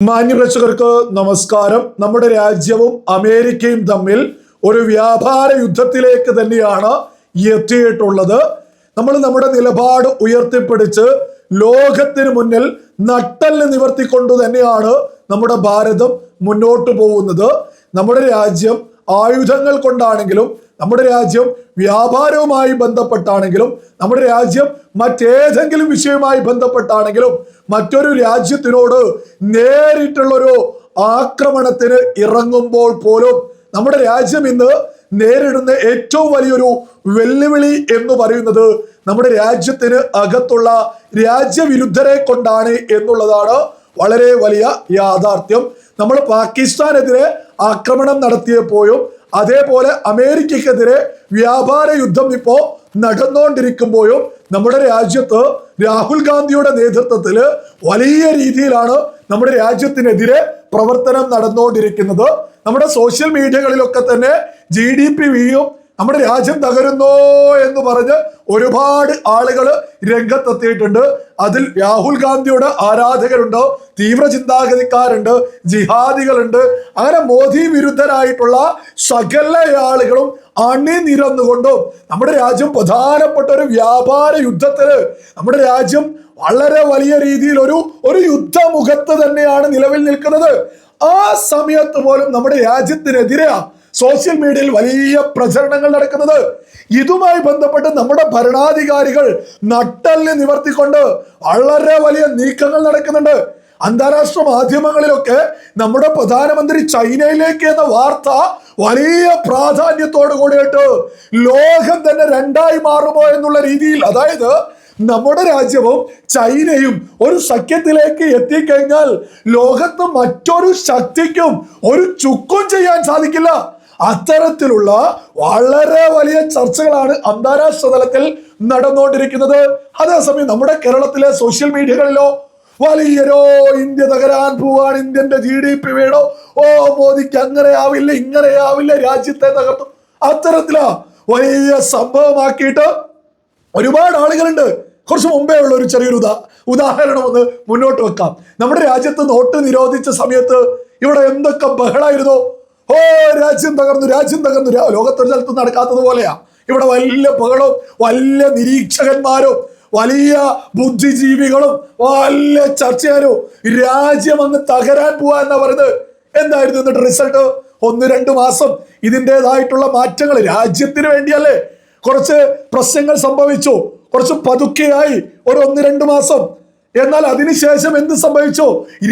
മാന്യപ്രേക്ഷകർക്ക് നമസ്കാരം. നമ്മുടെ രാജ്യവും അമേരിക്കയും തമ്മിൽ ഒരു വ്യാപാര യുദ്ധത്തിലേക്ക് തന്നെയാണ് എത്തിയിട്ടുള്ളത്. നമ്മൾ നമ്മുടെ നിലപാട് ഉയർത്തിപ്പിടിച്ച് ലോകത്തിന് മുന്നിൽ നട്ടൽ നിവർത്തിക്കൊണ്ടു തന്നെയാണ് നമ്മുടെ ഭാരതം മുന്നോട്ട് പോകുന്നത്. നമ്മുടെ രാജ്യം ആയുധങ്ങൾ കൊണ്ടാണെങ്കിലും നമ്മുടെ രാജ്യം വ്യാപാരവുമായി ബന്ധപ്പെട്ടാണെങ്കിലും നമ്മുടെ രാജ്യം മറ്റേതെങ്കിലും വിഷയവുമായി ബന്ധപ്പെട്ടാണെങ്കിലും മറ്റൊരു രാജ്യത്തിനോട് നേരിട്ടുള്ളൊരു ആക്രമണത്തിന് ഇറങ്ങുമ്പോൾ പോലും നമ്മുടെ രാജ്യം ഇന്ന് നേരിടുന്ന ഏറ്റവും വലിയൊരു വെല്ലുവിളി എന്ന് പറയുന്നത് നമ്മുടെ രാജ്യത്തിന് അകത്തുള്ള രാജ്യവിരുദ്ധരെ കൊണ്ടാണ് എന്നുള്ളതാണ് വളരെ വലിയ യാഥാർത്ഥ്യം. നമ്മൾ പാകിസ്ഥാനെതിരെ ആക്രമണം നടത്തിയപ്പോഴും അതേപോലെ അമേരിക്കക്കെതിരെ വ്യാപാര യുദ്ധം ഇപ്പോ നടന്നുകൊണ്ടിരിക്കുമ്പോഴും നമ്മുടെ രാജ്യത്ത് രാഹുൽ ഗാന്ധിയുടെ നേതൃത്വത്തിൽ വലിയ രീതിയിലാണ് നമ്മുടെ രാജ്യത്തിനെതിരെ പ്രവർത്തനം നടന്നുകൊണ്ടിരിക്കുന്നത് നമ്മുടെ സോഷ്യൽ മീഡിയകളിലൊക്കെ തന്നെ ജി ഡി പി വിയും നമ്മുടെ രാജ്യം തകരുന്നോ എന്ന് പറഞ്ഞ് ഒരുപാട് ആളുകൾ രംഗത്തെത്തിയിട്ടുണ്ട്. അതിൽ രാഹുൽ ഗാന്ധിയുടെ ആരാധകരുണ്ട് തീവ്ര ചിന്താഗതിക്കാരുണ്ട് ജിഹാദികളുണ്ട്. അങ്ങനെ മോദി വിരുദ്ധരായിട്ടുള്ള സകല ആളുകളും അണിനിരന്നുകൊണ്ടും നമ്മുടെ രാജ്യം പ്രധാനപ്പെട്ട ഒരു വ്യാപാര യുദ്ധത്തിൽ നമ്മുടെ രാജ്യം വളരെ വലിയ രീതിയിൽ ഒരു ഒരു യുദ്ധമുഖത്ത് തന്നെയാണ് നിലവിൽ നിൽക്കുന്നത്. ആ സമയത്ത് പോലും നമ്മുടെ രാജ്യത്തിനെതിരെയാണ് സോഷ്യൽ മീഡിയയിൽ വലിയ പ്രചരണങ്ങൾ നടക്കുന്നത്. ഇതുമായി ബന്ധപ്പെട്ട് നമ്മുടെ ഭരണാധികാരികൾ നട്ടലിനെ നിവർത്തിക്കൊണ്ട് വളരെ വലിയ നീക്കങ്ങൾ നടക്കുന്നുണ്ട്. അന്താരാഷ്ട്ര മാധ്യമങ്ങളിലൊക്കെ നമ്മുടെ പ്രധാനമന്ത്രി ചൈനയിലേക്ക് എന്ന വാർത്ത വലിയ പ്രാധാന്യത്തോടു കൂടിയിട്ട് ലോകം തന്നെ രണ്ടായി മാറുമോ എന്നുള്ള രീതിയിൽ അതായത് നമ്മുടെ രാജ്യവും ചൈനയും ഒരു സഖ്യത്തിലേക്ക് എത്തിക്കഴിഞ്ഞാൽ ലോകത്ത് മറ്റൊരു ശക്തിക്കും ഒരു ചുക്കും ചെയ്യാൻ സാധിക്കില്ല. അത്തരത്തിലുള്ള വളരെ വലിയ ചർച്ചകളാണ് അന്താരാഷ്ട്ര തലത്തിൽ നടന്നുകൊണ്ടിരിക്കുന്നത്. അതേസമയം നമ്മുടെ കേരളത്തിലെ സോഷ്യൽ മീഡിയകളിലോ വലിയരോ ഇന്ത്യ തകരാൻ പോവാണ് ഇന്ത്യന്റെ ജി ഡി പി വേണോ? ഓ മോദിക്ക് അങ്ങനെ ആവില്ല ഇങ്ങനെ ആവില്ല രാജ്യത്തെ തകർത്തു. അത്തരത്തിലാ വലിയ സംഭവമാക്കിയിട്ട് ഒരുപാട് ആളുകളുണ്ട്. കുറച്ച് മുമ്പേ ഉള്ള ഒരു ചെറിയൊരു ഉദാ ഉദാഹരണം ഒന്ന് മുന്നോട്ട് വെക്കാം. നമ്മുടെ രാജ്യത്ത് നോട്ട് നിരോധിച്ച സമയത്ത് ഇവിടെ എന്തൊക്കെ ബഹളായിരുന്നു? ഓ രാജ്യം തകർന്നു രാജ്യം തകർന്നു. ലോകത്തൊരു സ്ഥലത്തും നടക്കാത്തത് പോലെയാ. ഇവിടെ വലിയ പകളും വലിയ നിരീക്ഷകന്മാരും വലിയ ബുദ്ധിജീവികളും വലിയ ചർച്ചയാരും രാജ്യം അങ്ങ് തകരാൻ പോവാ എന്നാ പറയുന്നത്. എന്തായിരുന്നു എന്നിട്ട് റിസൾട്ട് ഒന്ന് രണ്ട് മാസം ഇതിന്റെതായിട്ടുള്ള മാറ്റങ്ങൾ. രാജ്യത്തിന് വേണ്ടിയല്ലേ കുറച്ച് പ്രശ്നങ്ങൾ സംഭവിച്ചു. കുറച്ച് പതുക്കെയായി ഒരു ഒന്ന് രണ്ട് മാസം. എന്നാൽ അതിനുശേഷം എന്ത് സംഭവിച്ചു?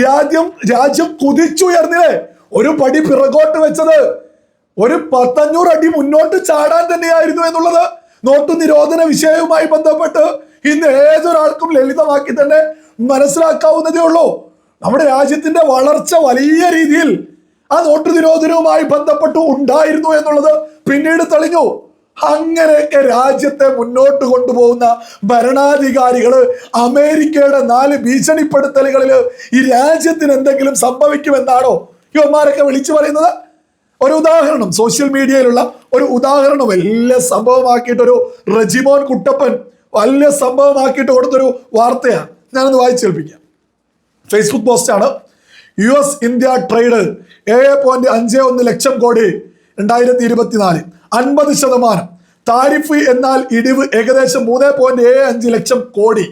രാജ്യം രാജ്യം കുതിച്ചുയർന്നില്ലേ? ഒരു പടി പിറകോട്ട് വെച്ചത് ഒരു പത്തഞ്ഞൂറ് അടി മുന്നോട്ട് ചാടാൻ തന്നെയായിരുന്നു എന്നുള്ളത് നോട്ടു നിരോധന വിഷയവുമായി ബന്ധപ്പെട്ട് ഇന്ന് ഏതൊരാൾക്കും ലളിതമാക്കി തന്നെ മനസ്സിലാക്കാവുന്നതേ ഉള്ളൂ. നമ്മുടെ രാജ്യത്തിന്റെ വളർച്ച വലിയ രീതിയിൽ ആ നോട്ട് നിരോധനവുമായി ബന്ധപ്പെട്ട് ഉണ്ടായിരുന്നു എന്നുള്ളത് പിന്നീട് തെളിഞ്ഞു. അങ്ങനെയൊക്കെ രാജ്യത്തെ മുന്നോട്ട് കൊണ്ടുപോകുന്ന ഭരണാധികാരികൾ അമേരിക്കയുടെ നാല് ഭീഷണിപ്പെടുത്തലുകളിൽ ഈ രാജ്യത്തിന് എന്തെങ്കിലും സംഭവിക്കുമെന്നാണോ? യുവമാരൊക്കെ വിളിച്ചു പറയുന്നത് ഒരു ഉദാഹരണം. സോഷ്യൽ മീഡിയയിലുള്ള ഒരു ഉദാഹരണം. വലിയ സംഭവമാക്കിയിട്ടൊരു റജിമോൻ കുട്ടപ്പൻ വലിയ സംഭവമാക്കിയിട്ട് കൊടുത്തൊരു വാർത്തയാണ്. ഞാനൊന്ന് വായിച്ചേൽപ്പിക്കാം ഫേസ്ബുക്ക് പോസ്റ്റാണ് യു എസ് ഇന്ത്യ ട്രേഡ് ഏഴ് പോയിന്റ് അഞ്ച് ഒന്ന് ലക്ഷം കോടി രണ്ടായിരത്തി ഇരുപത്തിനാല് അൻപത് ശതമാനം. താരിഫ് എന്നാൽ ഇടിവ് ഏകദേശം മൂന്ന് പോയിന്റ് ഏഴ് അഞ്ച് ലക്ഷം കോടി.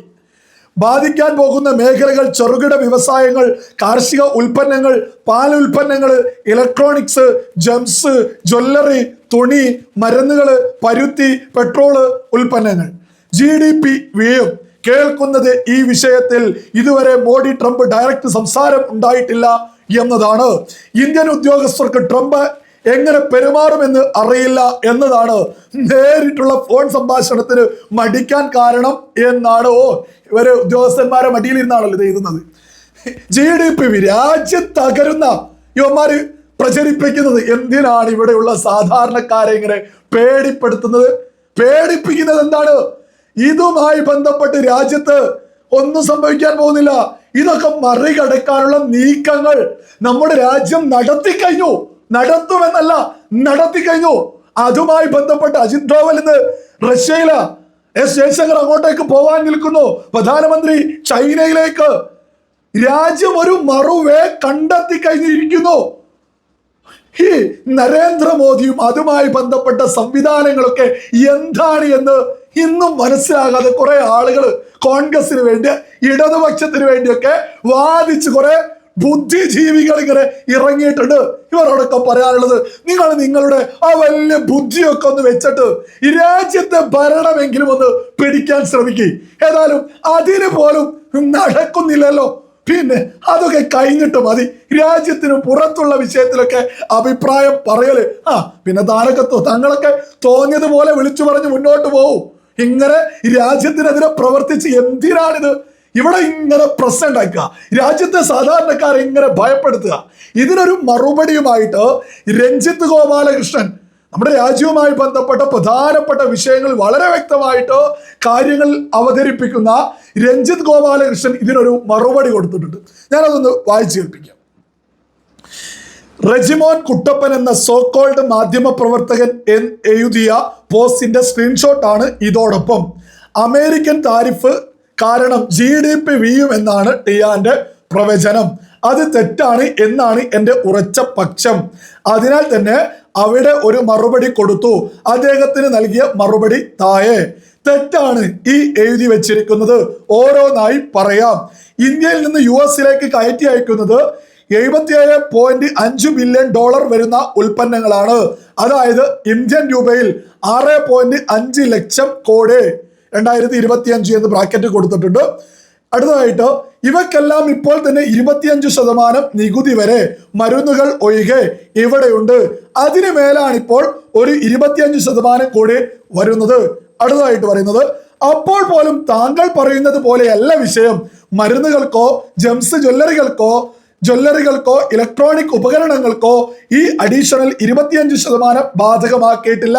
ബാധിക്കാൻ പോകുന്ന മേഖലകൾ ചെറുകിട വ്യവസായങ്ങൾ കാർഷിക ഉൽപ്പന്നങ്ങൾ പാൽ ഉൽപ്പന്നങ്ങൾ ഇലക്ട്രോണിക്സ് ജംസ് ജ്വല്ലറി തുണി മരുന്നുകൾ പരുത്തി പെട്രോൾ ഉൽപ്പന്നങ്ങൾ. ജി ഡി പി വീഴും. കേൾക്കുന്നത് ഈ വിഷയത്തിൽ ഇതുവരെ മോഡി ട്രംപ് ഡയറക്റ്റ് സംസാരം ഉണ്ടായിട്ടില്ല എന്നതാണ്. ഇന്ത്യൻ ഉദ്യോഗസ്ഥർക്ക് ട്രംപ് എങ്ങനെ പെരുമാറുമെന്ന് അറിയില്ല എന്നതാണ് നേരിട്ടുള്ള ഫോൺ സംഭാഷണത്തിന് മടിക്കാൻ കാരണം എന്നാണ്. ഓ ഇവർ ഉദ്യോഗസ്ഥന്മാരെ മടിയിലിരുന്നാണല്ലോ ഇത് എഴുതുന്നത്. ജി ഡി പി രാജ്യം തകരുന്ന യുവന്മാര് പ്രചരിപ്പിക്കുന്നത് എന്തിനാണ് ഇവിടെയുള്ള സാധാരണക്കാരെ ഇങ്ങനെ പേടിപ്പെടുത്തുന്നത്? പേടിപ്പിക്കുന്നത് എന്താണ്? ഇതുമായി ബന്ധപ്പെട്ട് രാജ്യത്ത് ഒന്നും സംഭവിക്കാൻ പോകുന്നില്ല. ഇതൊക്കെ മറികടക്കാനുള്ള നീക്കങ്ങൾ നമ്മുടെ രാജ്യം നടത്തി കഴിഞ്ഞു. നടത്തുമെന്നല്ല നടത്തി കഴിഞ്ഞു. അതുമായി ബന്ധപ്പെട്ട് അജിത് ഡോവൽ ഇന്ന് റഷ്യയിൽ. എസ് ജയശങ്കർ അങ്ങോട്ടേക്ക് പോവാൻ നിൽക്കുന്നു. പ്രധാനമന്ത്രി ചൈനയിലേക്ക്. രാജ്യം ഒരു മറുവേ കണ്ടെത്തി കഴിഞ്ഞിരിക്കുന്നു. ഈ നരേന്ദ്രമോദിയും അതുമായി ബന്ധപ്പെട്ട സംവിധാനങ്ങളൊക്കെ എന്താണ് എന്ന് ഇന്നും മനസ്സിലാകാതെ കുറെ ആളുകൾ കോൺഗ്രസിന് വേണ്ടി ഇടതുപക്ഷത്തിന് വേണ്ടിയൊക്കെ വാദിച്ച് കുറെ ബുദ്ധിജീവികൾ ഇങ്ങനെ ഇറങ്ങിയിട്ടുണ്ട്. ഇവരോടൊക്കെ പറയാനുള്ളത് നിങ്ങൾ നിങ്ങളുടെ ആ വലിയ ബുദ്ധിയൊക്കെ ഒന്ന് വെച്ചിട്ട് ഈ രാജ്യത്തെ ഭരണമെങ്കിലും ഒന്ന് പിടിക്കാൻ ശ്രമിക്കും. ഏതായാലും അതിന് പോലും നടക്കുന്നില്ലല്ലോ. പിന്നെ അതൊക്കെ കഴിഞ്ഞിട്ട് മതി. രാജ്യത്തിന് പുറത്തുള്ള വിഷയത്തിലൊക്കെ അഭിപ്രായം പറയൽ. ആ പിന്നെ താനൊക്കെ തങ്ങളൊക്കെ തോന്നിയതുപോലെ വിളിച്ചു പറഞ്ഞ് മുന്നോട്ട് പോവും. ഇങ്ങനെ രാജ്യത്തിനെതിരെ പ്രവർത്തിച്ച് എന്തിനാണിത് ഇവിടെ ഇങ്ങനെ പ്രശ്നം ഉണ്ടാക്കുക. രാജ്യത്തെ സാധാരണക്കാരെ ഇങ്ങനെ ഭയപ്പെടുത്തുക. ഇതിനൊരു മറുപടിയുമായിട്ട് രഞ്ജിത്ത് ഗോപാലകൃഷ്ണൻ നമ്മുടെ രാജ്യവുമായി ബന്ധപ്പെട്ട പ്രധാനപ്പെട്ട വിഷയങ്ങൾ വളരെ വ്യക്തമായിട്ട് കാര്യങ്ങൾ അവതരിപ്പിക്കുന്ന രഞ്ജിത്ത് ഗോപാലകൃഷ്ണൻ ഇതിനൊരു മറുപടി കൊടുത്തിട്ടുണ്ട്. ഞാനതൊന്ന് വായിച്ചു കേൾപ്പിക്കാം. റെജിമോൻ കുട്ടപ്പൻ എന്ന സോക്കോൾഡ് മാധ്യമ പ്രവർത്തകൻ എഴുതിയ പോസ്റ്റിന്റെ സ്ക്രീൻഷോട്ടാണ് ഇതോടൊപ്പം. അമേരിക്കൻ താരിഫ് കാരണം ജി ഡി പി വീയും എന്നാണ് ടിയാന്റെ പ്രവചനം. അത് തെറ്റാണ് എന്നാണ് എന്റെ ഉറച്ച പക്ഷം. അതിനാൽ തന്നെ അവിടെ ഒരു മറുപടി കൊടുത്തു. അദ്ദേഹത്തിന് നൽകിയ മറുപടി താഴെ. തെറ്റാണ് ഈ എഴുതി വെച്ചിരിക്കുന്നത്. ഓരോന്നായി പറയാം. ഇന്ത്യയിൽ നിന്ന് യു എസിലേക്ക് കയറ്റി അയക്കുന്നത് എഴുപത്തിയേഴ് പോയിന്റ് അഞ്ച് ബില്യൺ ഡോളർ വരുന്ന ഉൽപ്പന്നങ്ങളാണ്. അതായത് ഇന്ത്യൻ രൂപയിൽ ആറ് പോയിന്റ് അഞ്ച് ലക്ഷം കോടി. രണ്ടായിരത്തി ഇരുപത്തി അഞ്ച് എന്ന് ബ്രാക്കറ്റ് കൊടുത്തിട്ടുണ്ട്. അടുത്തതായിട്ട് ഇവക്കെല്ലാം ഇപ്പോൾ തന്നെ ഇരുപത്തിയഞ്ച് ശതമാനം നികുതി വരെ മരുന്നുകൾ ഒഴികെ ഇവിടെയുണ്ട്. അതിനു മേലാണ് ഇപ്പോൾ ഒരു ഇരുപത്തിയഞ്ച് ശതമാനം കൂടി വരുന്നത്. അടുത്തതായിട്ട് പറയുന്നത് അപ്പോൾ പോലും താങ്കൾ പറയുന്നത് പോലെയല്ല വിഷയം. മരുന്നുകൾക്കോ ജംസ് ജ്വല്ലറികൾക്കോ ജ്വല്ലറികൾക്കോ ഇലക്ട്രോണിക് ഉപകരണങ്ങൾക്കോ ഈ അഡീഷണൽ ഇരുപത്തിയഞ്ച് ശതമാനം ബാധകമാക്കിയിട്ടില്ല.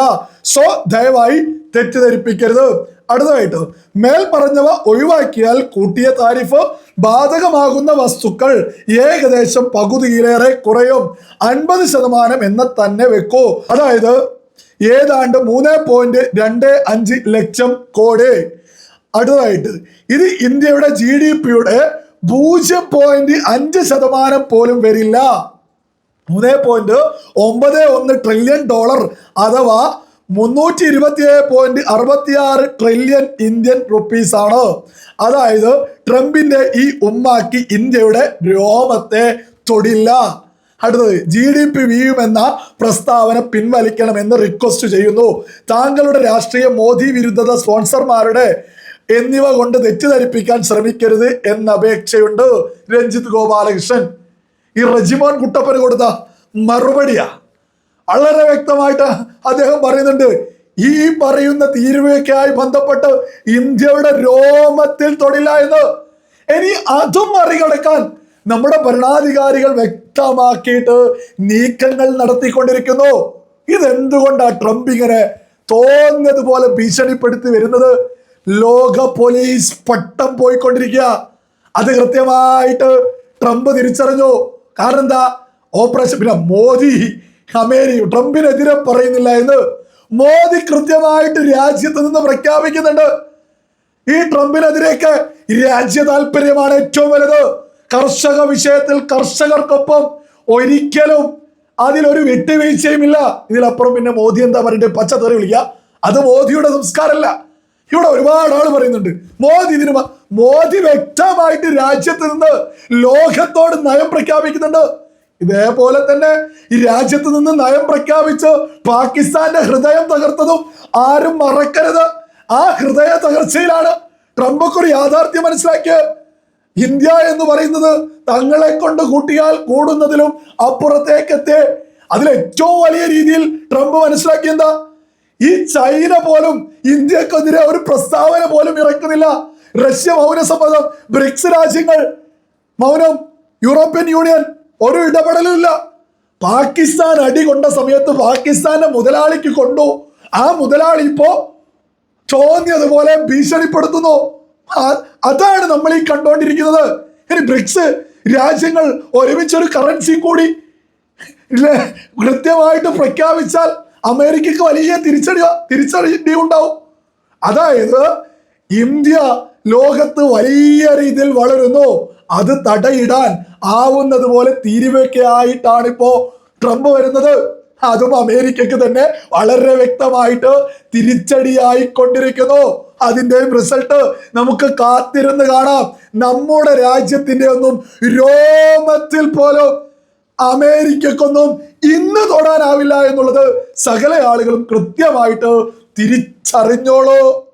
സോ ദയവായി തെറ്റിദ്ധരിപ്പിക്കരുത്. അടുത്തതായിട്ട് മേൽ പറഞ്ഞവ ഒഴിവാക്കിയാൽ കൂട്ടിയ താരിഫ് ബാധകമാകുന്ന വസ്തുക്കൾ ഏകദേശം പകുതിയിലേറെ കുറയും. അൻപത് ശതമാനം എന്ന് തന്നെ വെക്കൂ. അതായത് ഏതാണ്ട് മൂന്ന് പോയിന്റ് രണ്ട് അഞ്ച് ലക്ഷം കോടി. അടുത്തതായിട്ട് ഇത് ഇന്ത്യയുടെ ജി ഡി പിയുടെ പൂജ്യം പോയിന്റ് അഞ്ച് ശതമാനം പോലും വരില്ല. മൂന്ന് പോയിന്റ് ഒമ്പത് ഒന്ന് ട്രില്യൺ ഡോളർ അഥവാ മുന്നൂറ്റി ഇരുപത്തി ഏഴ് പോയിന്റ് അറുപത്തിയാറ് ട്രില്യൺ ഇന്ത്യൻ റുപ്പീസ് ആണ്. അതായത് ട്രംപിന്റെ ഈ ഉമ്മാക്കി ഇന്ത്യയുടെ രോമത്തെ തൊടില്ല. അടുത്തത് ജി ഡി പി വീഴുമെന്ന പ്രസ്താവന പിൻവലിക്കണമെന്ന് റിക്വസ്റ്റ് ചെയ്യുന്നു. താങ്കളുടെ രാഷ്ട്രീയ മോദി വിരുദ്ധത സ്പോൺസർമാരുടെ എന്നിവ കൊണ്ട് തെറ്റിദ്ധരിപ്പിക്കാൻ ശ്രമിക്കരുത് എന്ന അപേക്ഷയുണ്ട് രഞ്ജിത്ത് ഗോപാലകൃഷ്ണൻ. ഈ റജിമോൻ കുട്ടപ്പന് കൊടുത്ത മറുപടിയാ. വളരെ വ്യക്തമായിട്ട് അദ്ദേഹം പറയുന്നുണ്ട് ഈ പറയുന്ന തീരുവയ്ക്കായി ബന്ധപ്പെട്ട് ഇന്ത്യയുടെ രോമത്തിൽ തൊടില്ല എന്ന്. ഇനി അതും മറികടക്കാൻ നമ്മുടെ ഭരണാധികാരികൾ വ്യക്തമാക്കിയിട്ട് നീക്കങ്ങൾ നടത്തിക്കൊണ്ടിരിക്കുന്നു. ഇതെന്തുകൊണ്ടാണ് ട്രംപ് ഇങ്ങനെ തോന്നിയതുപോലെ ഭീഷണിപ്പെടുത്തി വരുന്നത്? ലോക പോലീസ് പട്ടം പോയിക്കൊണ്ടിരിക്കുക. അത് കൃത്യമായിട്ട് ട്രംപ് തിരിച്ചറിഞ്ഞു. കാരണം എന്താ? ഓപ്പറേഷൻ പിന്നെ മോദി അമേരിക്ക ട്രംപിനെതിരെ പറയുന്നില്ല എന്ന് മോദി കൃത്യമായിട്ട് രാജ്യത്ത് നിന്ന് പ്രഖ്യാപിക്കുന്നുണ്ട്. ഈ ട്രംപിനെതിരെയൊക്കെ രാജ്യ താല്പര്യമാണ് ഏറ്റവും വലുത്. കർഷക വിഷയത്തിൽ കർഷകർക്കൊപ്പം ഒരിക്കലും അതിലൊരു വിട്ടുവീഴ്ചയുമില്ല. ഇതിലപ്പുറം പിന്നെ മോദി എന്താ പറഞ്ഞിട്ട് തെറി വിളിക്കുക. അത് മോദിയുടെ സംസ്കാരമല്ല. ഇവിടെ ഒരുപാട് ആൾ പറയുന്നുണ്ട്. മോദി ഇതിന് മോദി വ്യക്തമായിട്ട് രാജ്യത്ത് നിന്ന് ലോകത്തോട് നയം പ്രഖ്യാപിക്കുന്നുണ്ട്. ഇതേപോലെ തന്നെ ഈ രാജ്യത്ത് നിന്ന് നയം പ്രഖ്യാപിച്ച് പാകിസ്ഥാന്റെ ഹൃദയം തകർത്തതും ആരും മറക്കരുത്. ആ ഹൃദയ തകർച്ചയിലാണ് ട്രംപൊക്കെ ഒരു യാഥാർത്ഥ്യം മനസ്സിലാക്കിയത്. ഇന്ത്യ എന്ന് പറയുന്നത് തങ്ങളെ കൊണ്ട് കൂട്ടിയാൽ കൂടുന്നതിലും അപ്പുറത്തേക്ക് എത്തിയ അതിൽ ഏറ്റവും വലിയ രീതിയിൽ ട്രംപ് മനസ്സിലാക്കി എന്താ? ഈ ചൈന പോലും ഇന്ത്യക്കെതിരെ ഒരു പ്രസ്താവന പോലും ഇറക്കുന്നില്ല. റഷ്യ മൗനസമ്മതം ബ്രിക്സ് രാജ്യങ്ങൾ മൗനം യൂറോപ്യൻ യൂണിയൻ ഒരു ഇടപെടലും ഇല്ല. പാകിസ്ഥാൻ അടി കൊണ്ട സമയത്ത് പാകിസ്ഥാന്റെ മുതലാളിക്ക് കൊണ്ടു. ആ മുതലാളി ഇപ്പോ ചോന്നിയതുപോലെ ഭീഷണിപ്പെടുത്തുന്നു. അതാണ് നമ്മൾ ഈ കണ്ടുകൊണ്ടിരിക്കുന്നത് ഇനി ബ്രിക്സ് രാജ്യങ്ങൾ ഒരുമിച്ചൊരു കറൻസി കൂടി കൃത്യമായിട്ട് പ്രഖ്യാപിച്ചാൽ അമേരിക്കക്ക് വലിയ തിരിച്ചടി തിരിച്ചടി ഉണ്ടാവും. അതായത് ഇന്ത്യ ലോകത്ത് വലിയ രീതിയിൽ വളരുന്നു. അത് തടയിടാൻ ആവുന്നത് പോലെ തീരുവയ്ക്കായിട്ടാണ് ഇപ്പോ ട്രംപ് വരുന്നത്. അതും അമേരിക്കക്ക് തന്നെ വളരെ വ്യക്തമായിട്ട് തിരിച്ചടിയായിക്കൊണ്ടിരിക്കുന്നു. അതിന്റെയും റിസൾട്ട് നമുക്ക് കാത്തിരുന്ന് കാണാം. നമ്മുടെ രാജ്യത്തിന്റെ ഒന്നും രോമത്തിൽ പോലും അമേരിക്കക്കൊന്നും ഇന്ന് തൊടാനാവില്ല എന്നുള്ളത് സകല ആളുകളും കൃത്യമായിട്ട് തിരിച്ചറിഞ്ഞോളൂ.